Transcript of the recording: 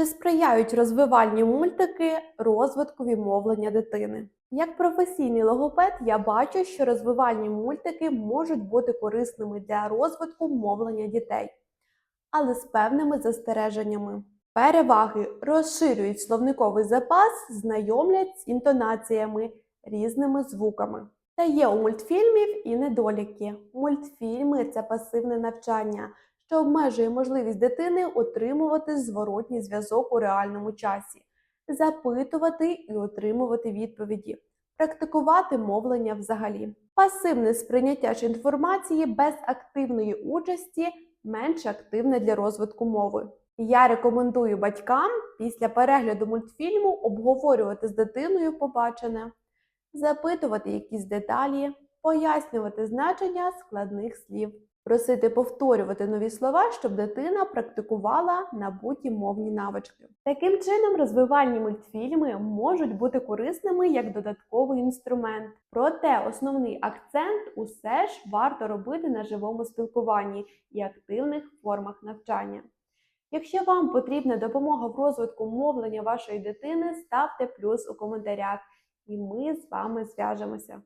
Чи сприяють розвивальні мультики розвиткові мовлення дитини? Як професійний логопед, я бачу, що розвивальні мультики можуть бути корисними для розвитку мовлення дітей, але з певними застереженнями. Переваги розширюють словниковий запас, знайомлять з інтонаціями, різними звуками. Та є у мультфільмів і недоліки. Мультфільми це пасивне навчання, що обмежує можливість дитини отримувати зворотній зв'язок у реальному часі, запитувати і отримувати відповіді, практикувати мовлення взагалі. Пасивне сприйняття ж інформації без активної участі менш активне для розвитку мови. Я рекомендую батькам після перегляду мультфільму обговорювати з дитиною побачене, запитувати якісь деталі, пояснювати значення складних слів, просити повторювати нові слова, щоб дитина практикувала набуті мовні навички. Таким чином, розвивальні мультфільми можуть бути корисними як додатковий інструмент. Проте основний акцент усе ж варто робити на живому спілкуванні і активних формах навчання. Якщо вам потрібна допомога в розвитку мовлення вашої дитини, ставте плюс у коментарях, і ми з вами зв'яжемося.